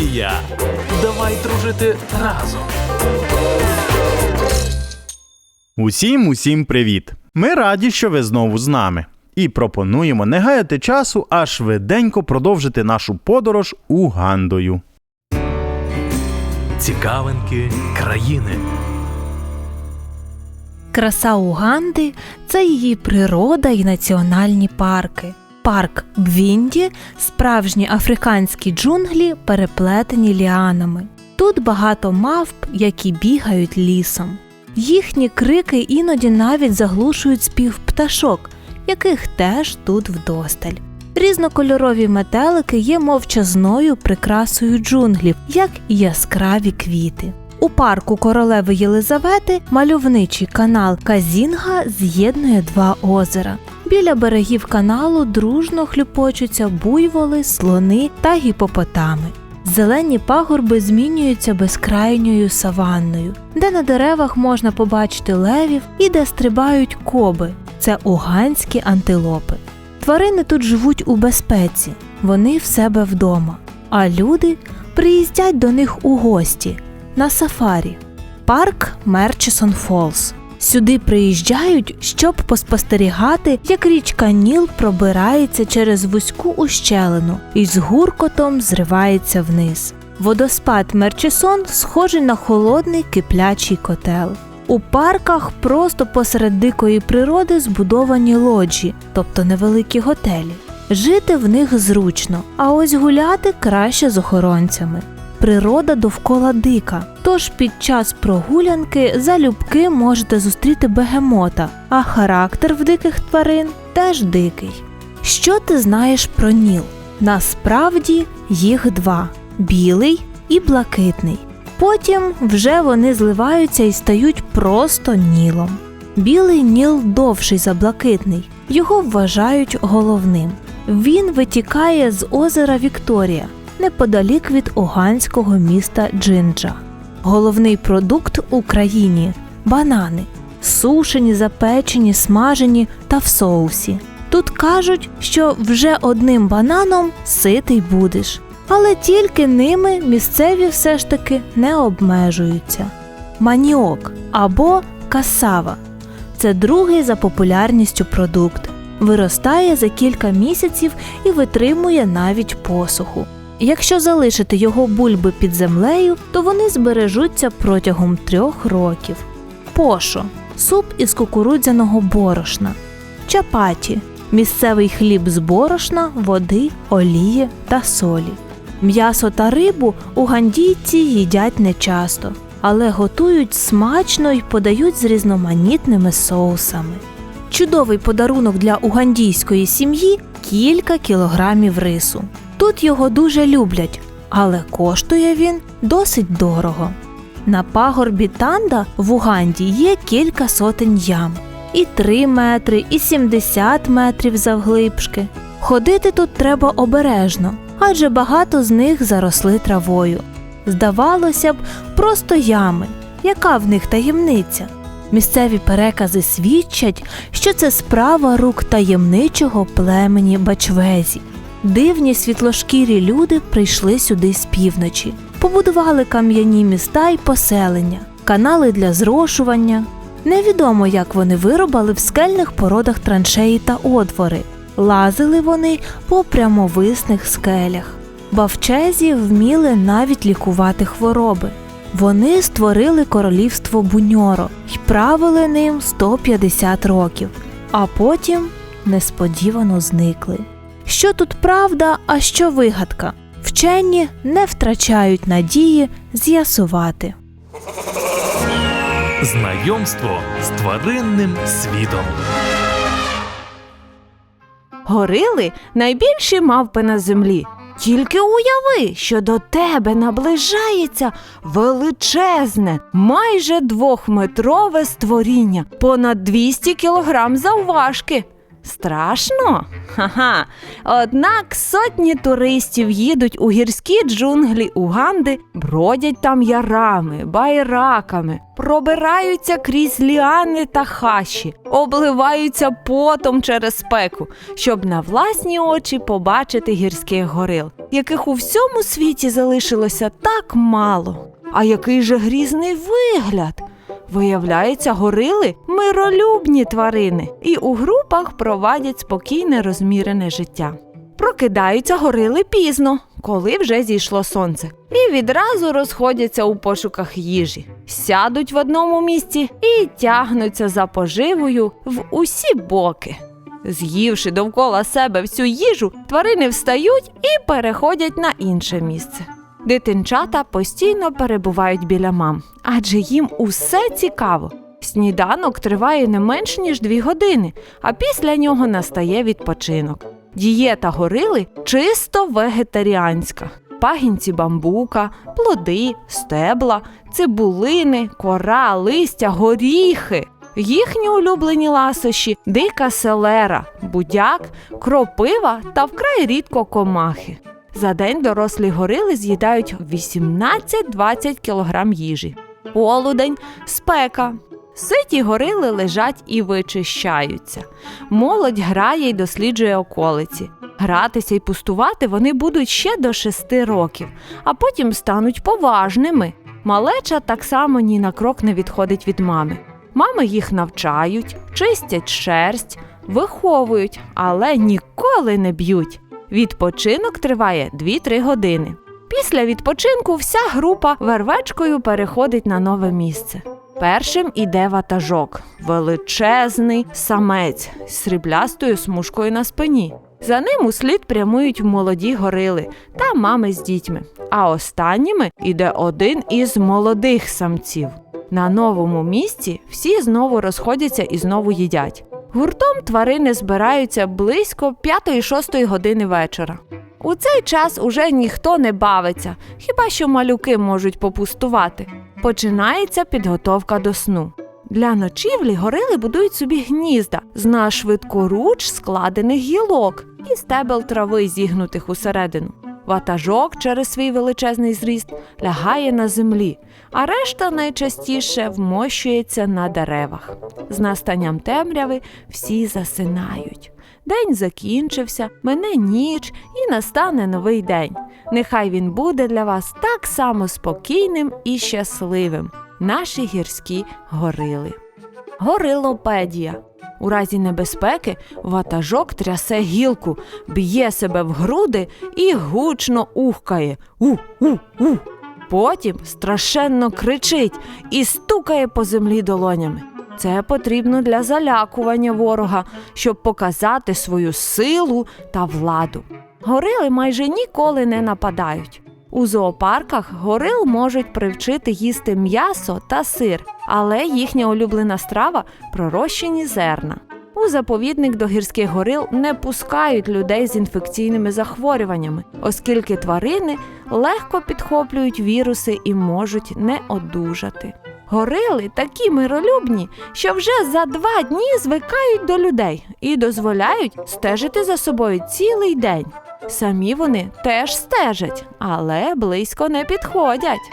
Угандія. Давай дружити разом. Усім усім привіт! Ми раді, що ви знову з нами. І пропонуємо не гаяти часу, а швиденько продовжити нашу подорож Угандою. Цікавинки країни. Краса Уганди це її природа і національні парки. Парк Бвінді справжні африканські джунглі, переплетені ліанами. Тут багато мавп, які бігають лісом. Їхні крики іноді навіть заглушують спів пташок, яких теж тут вдосталь. Різнокольорові метелики є мовчазною прикрасою джунглів, як і яскраві квіти. У парку королеви Єлизавети мальовничий канал Казінга з'єднує два озера. Біля берегів каналу дружно хлюпочуться буйволи, слони та гіпопотами. Зелені пагорби змінюються безкрайньою саванною, де на деревах можна побачити левів і де стрибають коби це уганські антилопи. Тварини тут живуть у безпеці, вони в себе вдома, а люди приїздять до них у гості на сафарі. Парк Мерчисон Фолс. Сюди приїжджають, щоб поспостерігати, як річка Ніл пробирається через вузьку ущелину і з гуркотом зривається вниз. Водоспад Мерчисон схожий на холодний киплячий котел. У парках просто посеред дикої природи збудовані лоджі, тобто невеликі готелі. Жити в них зручно, а ось гуляти краще з охоронцями. Природа довкола дика, тож під час прогулянки залюбки можете зустріти бегемота, а характер в диких тварин теж дикий. Що ти знаєш про Ніл? Насправді їх два білий і блакитний. Потім вже вони зливаються і стають просто нілом. Білий ніл довший за блакитний, його вважають головним. Він витікає з озера Вікторія неподалік від уганського міста Джинджа. Головний продукт у країні банани, сушені, запечені, смажені та в соусі. Тут кажуть, що вже одним бананом ситий будеш, але тільки ними місцеві все ж таки не обмежуються. Маніок або касава це другий за популярністю продукт. Виростає за кілька місяців і витримує навіть посуху. Якщо залишити його бульби під землею, то вони збережуться протягом трьох років. Пошо суп із кукурудзяного борошна, чапаті місцевий хліб з борошна, води, олії та солі. М'ясо та рибу угандійці їдять нечасто, але готують смачно й подають з різноманітними соусами. Чудовий подарунок для угандійської сім'ї кілька кілограмів рису. Тут його дуже люблять, але коштує він досить дорого. На пагорбі Танда в Уганді є кілька сотень ям, і 3 метри, і 70 метрів завглибшки. Ходити тут треба обережно, адже багато з них заросли травою. Здавалося б, просто ями. Яка в них таємниця? Місцеві перекази свідчать, що це справа рук таємничого племені Бачвезі. Дивні світлошкірі люди прийшли сюди з півночі, побудували кам'яні міста й поселення, канали для зрошування. Невідомо, як вони вирубали в скельних породах траншеї та отвори. Лазили вони по прямовисних скелях. Бавчезі вміли навіть лікувати хвороби. Вони створили королівство Буньоро й правили ним 150 років, а потім несподівано зникли. Що тут правда, а що вигадка? Вчені не втрачають надії з'ясувати. Знайомство з тваринним світом. Горили найбільші мавпи на землі. Тільки уяви, що до тебе наближається величезне, майже двохметрове створіння, понад 200 кілограм завважки. Страшно? Ха-ха. Однак сотні туристів їдуть у гірські джунглі Уганди, бродять там ярами, байраками, пробираються крізь ліани та хащі, обливаються потом через спеку, щоб на власні очі побачити гірських горил, яких у всьому світі залишилося так мало. А який же грізний вигляд! Виявляється, горили миролюбні тварини і у групах провадять спокійне розмірене життя. Прокидаються горили пізно, коли вже зійшло сонце, і відразу розходяться у пошуках їжі, сядуть в одному місці і тягнуться за поживою в усі боки. З'ївши довкола себе всю їжу, тварини встають і переходять на інше місце. Дитинчата постійно перебувають біля мам, адже їм усе цікаво. Сніданок триває не менш ніж дві години, а після нього настає відпочинок. Дієта горили чисто вегетаріанська. Пагінці бамбука, плоди, стебла, цибулини, кора, листя, горіхи. Їхні улюблені ласощі дика селера, будяк, кропива та вкрай рідко комахи. За день дорослі горили з'їдають 18-20 кг їжі. Полудень, спека. Ситі горили лежать і вичищаються. Молодь грає й досліджує околиці. Гратися й пустувати вони будуть ще до шести років, а потім стануть поважними. Малеча так само ні на крок не відходить від мами. Мами їх навчають, чистять шерсть, виховують, але ніколи не б'ють. Відпочинок триває 2-3 години. Після відпочинку вся група вервечкою переходить на нове місце. Першим іде ватажок, величезний самець з сріблястою смужкою на спині. За ним услід прямують молоді горили та мами з дітьми. А останніми іде один із молодих самців. На новому місці всі знову розходяться і знову їдять. Гуртом тварини збираються близько 5-6 години вечора. У цей час уже ніхто не бавиться, хіба що малюки можуть попустувати. Починається підготовка до сну. Для ночівлі горили будують собі гнізда з на швидкоруч складених гілок і стебел трави, зігнутих усередину. Ватажок через свій величезний зріст лягає на землі, а решта найчастіше вмощується на деревах. З настанням темряви всі засинають. День закінчився, мине ніч і настане новий день. Нехай він буде для вас так само спокійним і щасливим. Наші гірські горили. Горилопедія. У разі небезпеки ватажок трясе гілку, б'є себе в груди і гучно ухкає. У-у-у. Потім страшенно кричить і стукає по землі долонями. Це потрібно для залякування ворога, щоб показати свою силу та владу. Горили майже ніколи не нападають. У зоопарках горил можуть привчити їсти м'ясо та сир, але їхня улюблена страва пророщені зерна. У заповідник до гірських горил не пускають людей з інфекційними захворюваннями, оскільки тварини легко підхоплюють віруси і можуть не одужати. Горили такі миролюбні, що вже за два дні звикають до людей і дозволяють стежити за собою цілий день. Самі вони теж стежать, але близько не підходять.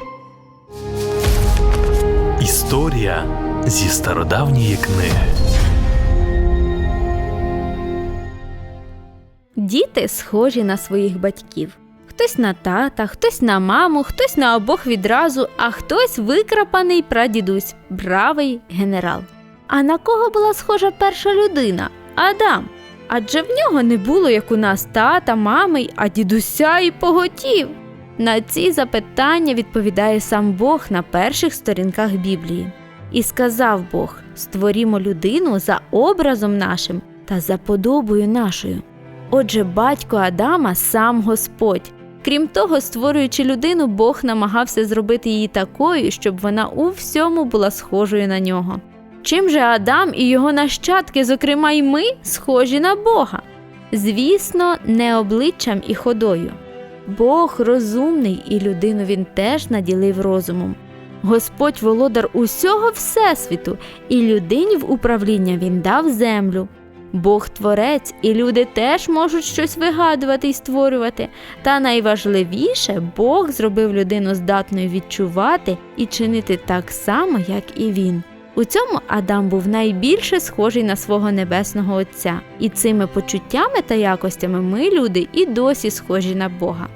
Історія зі стародавньої книги. Діти схожі на своїх батьків. Хтось на тата, хтось на маму, хтось на обох відразу, а хтось викрапаний прадідусь, бравий генерал. А на кого була схожа перша людина? Адам. Адже в нього не було, як у нас тата, мами, а дідуся і поготів. На ці запитання відповідає сам Бог на перших сторінках Біблії. І сказав Бог: створімо людину за образом нашим та за подобою нашою. Отже, батько Адама сам Господь. Крім того, створюючи людину, Бог намагався зробити її такою, щоб вона у всьому була схожою на нього. Чим же Адам і його нащадки, зокрема й ми, схожі на Бога? Звісно, не обличчям і ходою. Бог розумний, і людину він теж наділив розумом. Господь володар усього Всесвіту, і людині в управління він дав землю. Бог творець, і люди теж можуть щось вигадувати і створювати. Та найважливіше, Бог зробив людину здатною відчувати і чинити так само, як і він. У цьому Адам був найбільше схожий на свого небесного Отця, і цими почуттями та якостями ми, люди, і досі схожі на Бога.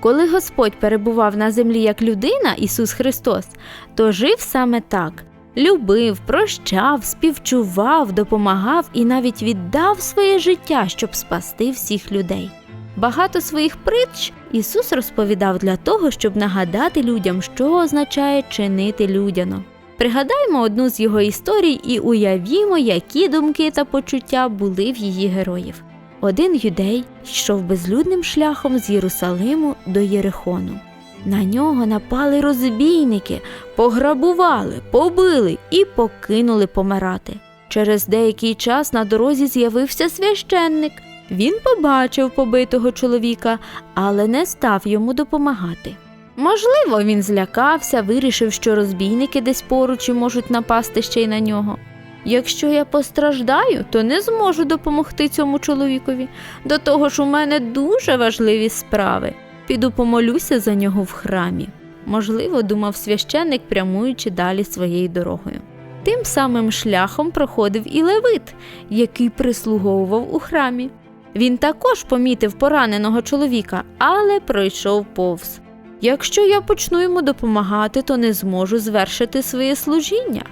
Коли Господь перебував на землі як людина, Ісус Христос, то жив саме так: любив, прощав, співчував, допомагав і навіть віддав своє життя, щоб спасти всіх людей. Багато своїх притч Ісус розповідав для того, щоб нагадати людям, що означає чинити людяно. Пригадаймо одну з його історій і уявімо, які думки та почуття були в її героїв. Один юдей йшов безлюдним шляхом з Єрусалиму до Єрихону. На нього напали розбійники, пограбували, побили і покинули помирати. Через деякий час на дорозі з'явився священник. Він побачив побитого чоловіка, але не став йому допомагати. Можливо, він злякався, вирішив, що розбійники десь поруч і можуть напасти ще й на нього. Якщо я постраждаю, то не зможу допомогти цьому чоловікові. До того ж, у мене дуже важливі справи. Піду помолюся за нього в храмі. Можливо, думав священник, прямуючи далі своєю дорогою. Тим самим шляхом проходив і Левит, який прислуговував у храмі. Він також помітив пораненого чоловіка, але пройшов повз. Якщо я почну йому допомагати, то не зможу звершити своє служіння.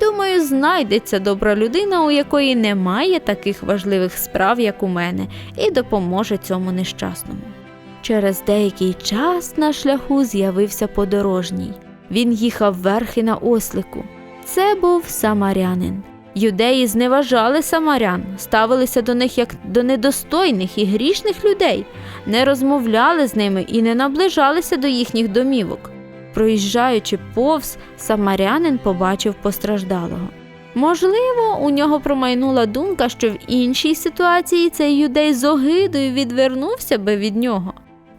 Думаю, знайдеться добра людина, у якої немає таких важливих справ, як у мене, і допоможе цьому нещасному. Через деякий час на шляху з'явився подорожній. Він їхав верхи на ослику. Це був самарянин. Юдеї зневажали самарян, ставилися до них як до недостойних і грішних людей, не розмовляли з ними і не наближалися до їхніх домівок. Проїжджаючи повз, самарянин побачив постраждалого. Можливо, у нього промайнула думка, що в іншій ситуації цей юдей з огидою відвернувся би від нього.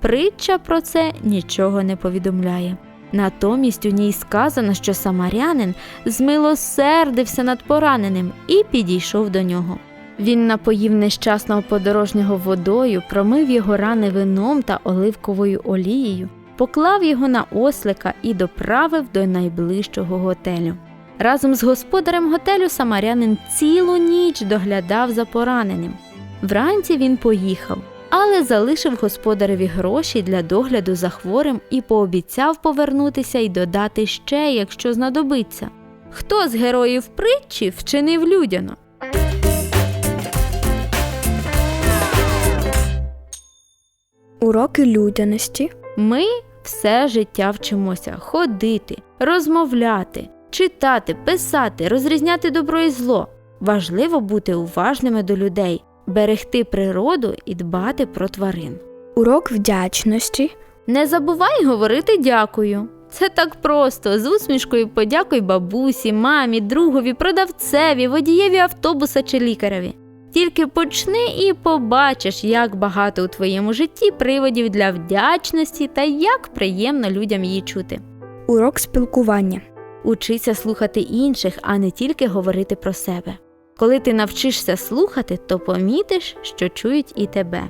Притча про це нічого не повідомляє. Натомість у ній сказано, що самарянин змилосердився над пораненим і підійшов до нього. Він напоїв нещасного подорожнього водою, промив його рани вином та оливковою олією, поклав його на ослика і доправив до найближчого готелю. Разом з господарем готелю самарянин цілу ніч доглядав за пораненим. Вранці він поїхав, але залишив господареві гроші для догляду за хворим і пообіцяв повернутися і додати ще, якщо знадобиться. Хто з героїв притчі вчинив людяно? Уроки людяності. Ми все життя вчимося ходити, розмовляти, читати, писати, розрізняти добро і зло. Важливо бути уважними до людей, берегти природу і дбати про тварин. Урок вдячності. Не забувай говорити дякую. Це так просто. З усмішкою подякуй бабусі, мамі, другові, продавцеві, водієві автобуса чи лікареві. Тільки почни і побачиш, як багато у твоєму житті приводів для вдячності та як приємно людям її чути. Урок спілкування. Учися слухати інших, а не тільки говорити про себе. Коли ти навчишся слухати, то помітиш, що чують і тебе.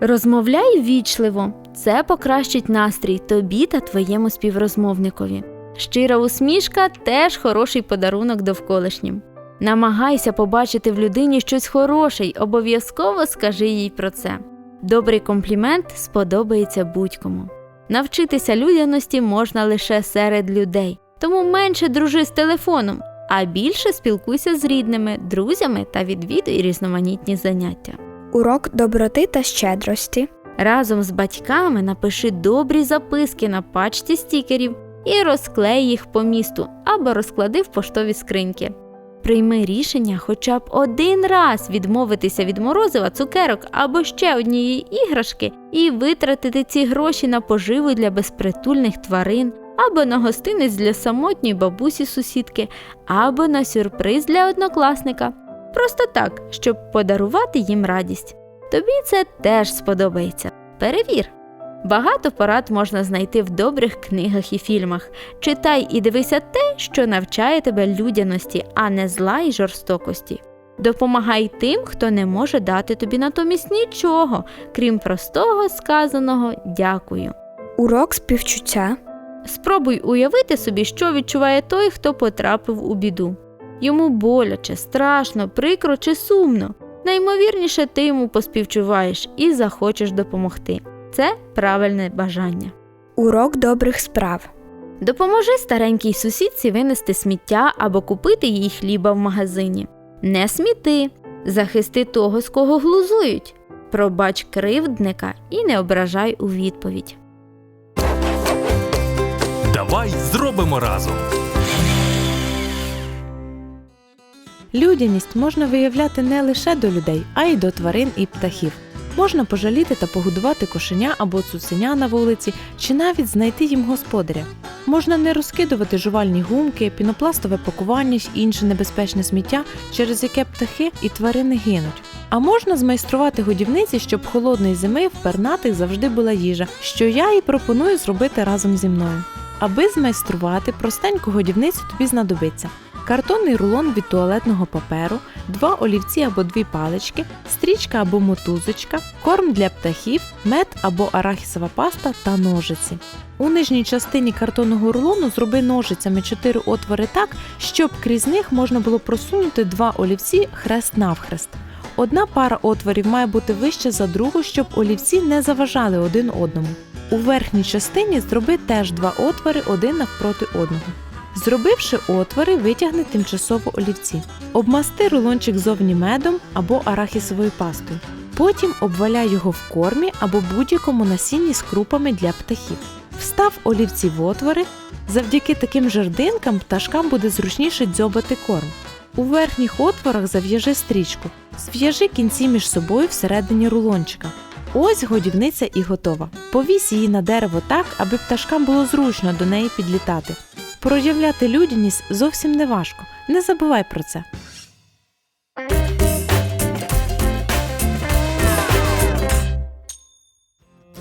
Розмовляй ввічливо, це покращить настрій тобі та твоєму співрозмовникові. Щира усмішка теж хороший подарунок довколишнім. Намагайся побачити в людині щось хороше й обов'язково скажи їй про це. Добрий комплімент сподобається будь-кому. Навчитися людяності можна лише серед людей, тому менше дружи з телефоном, а більше спілкуйся з рідними, друзями та відвідуй різноманітні заняття. Урок доброти та щедрості. Разом з батьками напиши добрі записки на пачці стікерів і розклей їх по місту або розклади в поштові скриньки. Прийми рішення хоча б один раз відмовитися від морозива, цукерок або ще однієї іграшки і витратити ці гроші на поживу для безпритульних тварин, або на гостинець для самотньої бабусі сусідки, або на сюрприз для однокласника. Просто так, щоб подарувати їм радість. Тобі це теж сподобається. Перевір. Багато порад можна знайти в добрих книгах і фільмах. Читай і дивися те, що навчає тебе людяності, а не зла й жорстокості. Допомагай тим, хто не може дати тобі натомість нічого, крім простого сказаного дякую. Урок співчуття. Спробуй уявити собі, що відчуває той, хто потрапив у біду. Йому боляче, страшно, прикро чи сумно. Наймовірніше, ти йому поспівчуваєш і захочеш допомогти. Це правильне бажання. Урок добрих справ. Допоможи старенькій сусідці винести сміття або купити їй хліба в магазині. Не сміти, захисти того, з кого глузують. Пробач кривдника і не ображай у відповідь. Давай зробимо разом. Людяність можна виявляти не лише до людей, а й до тварин і птахів. Можна пожаліти та погодувати кошеня або цуценя на вулиці, чи навіть знайти їм господаря. Можна не розкидувати жувальні гумки, пінопластове пакування й інше небезпечне сміття, через яке птахи і тварини гинуть. А можна змайструвати годівниці, щоб холодної зими в пернатих завжди була їжа, що я і пропоную зробити разом зі мною. Аби змайструвати простеньку годівницю тобі знадобиться картонний рулон від туалетного паперу, два олівці або дві палички, стрічка або мотузочка, корм для птахів, мед або арахісова паста та ножиці. У нижній частині картонного рулону зроби ножицями чотири отвори так, щоб крізь них можна було просунути два олівці хрест навхрест. Одна пара отворів має бути вища за другу, щоб олівці не заважали один одному. У верхній частині зроби теж два отвори один навпроти одного. Зробивши отвори, витягни тимчасово олівці. Обмасти рулончик зовні медом або арахісовою пастою. Потім обваляй його в кормі або будь-якому насінні з крупами для птахів. Встав олівці в отвори. Завдяки таким жердинкам пташкам буде зручніше дзьобати корм. У верхніх отворах зав'яжи стрічку. Зв'яжи кінці між собою всередині рулончика. Ось годівниця і готова. Повісь її на дерево так, аби пташкам було зручно до неї підлітати. Проявляти людяність зовсім не важко. Не забувай про це.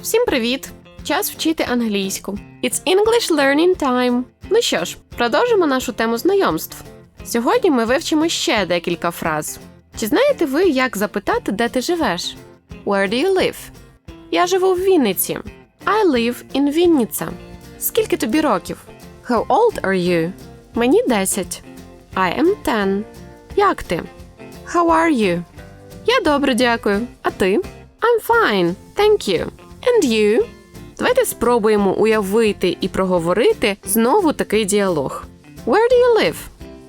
Всім привіт! Час вчити англійську. It's English Learning Time. Ну що ж, продовжимо нашу тему знайомств. Сьогодні ми вивчимо ще декілька фраз. Чи знаєте ви, як запитати, де ти живеш? Where do you live? Я живу в Вінниці. I live in Вінниця. Скільки тобі років? How old are you? Мені 10. I am 10. Як ти? How are you? Я добре, дякую. А ти? I'm fine. Thank you. And you? Давайте спробуємо уявити і проговорити знову такий діалог. Where do you live?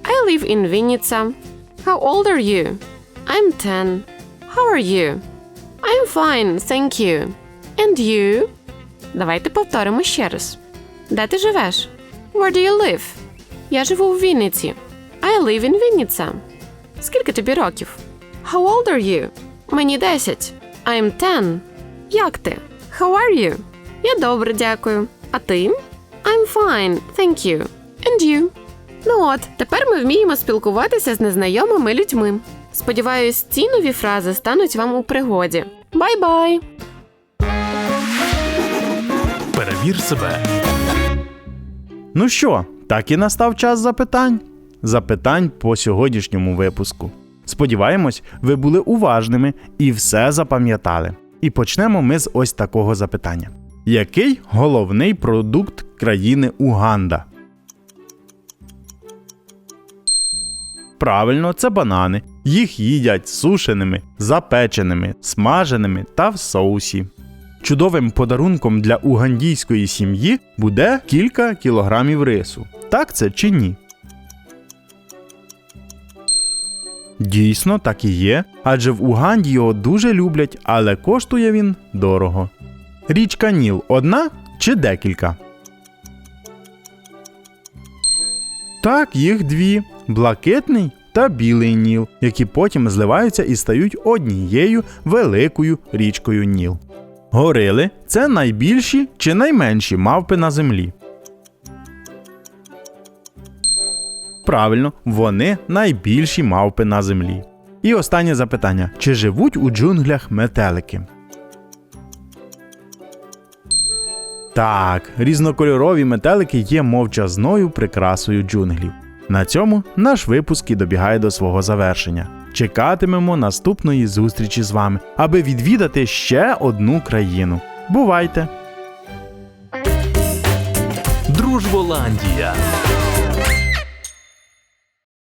I live in Вінниця. How old are you? I'm 10. How are you? I'm fine, thank you. And you? Давайте повторимо ще раз. Де ти живеш? Where do you live? Я живу в Вінниці. I live in Вінниця. Скільки тобі років? How old are you? Мені 10. I'm 10. Як ти? How are you? Я добре, дякую. А ти? I'm fine, thank you. And you? Ну от, тепер ми вміємо спілкуватися з незнайомими людьми. Сподіваюсь, ці нові фрази стануть вам у пригоді. Бай-бай! Перевір себе. Ну що, так і настав час запитань. Запитань по сьогоднішньому випуску. Сподіваємось, ви були уважними і все запам'ятали. І почнемо ми з ось такого запитання: який головний продукт країни Уганда? Правильно, це банани. Їх їдять сушеними, запеченими, смаженими та в соусі. Чудовим подарунком для угандійської сім'ї буде кілька кілограмів рису. Так це чи ні? Дійсно, так і є, адже в Уганді його дуже люблять, але коштує він дорого. Річка Ніл одна чи декілька? Так, їх дві: блакитний та білий Ніл, які потім зливаються і стають однією великою річкою Ніл. Горили це найбільші чи найменші мавпи на землі. Правильно, вони найбільші мавпи на землі. І останнє запитання: чи живуть у джунглях метелики? Так, різнокольорові метелики є мовчазною прикрасою джунглів. На цьому наш випуск і добігає до свого завершення. Чекатимемо наступної зустрічі з вами, аби відвідати ще одну країну. Бувайте! Дружболандія.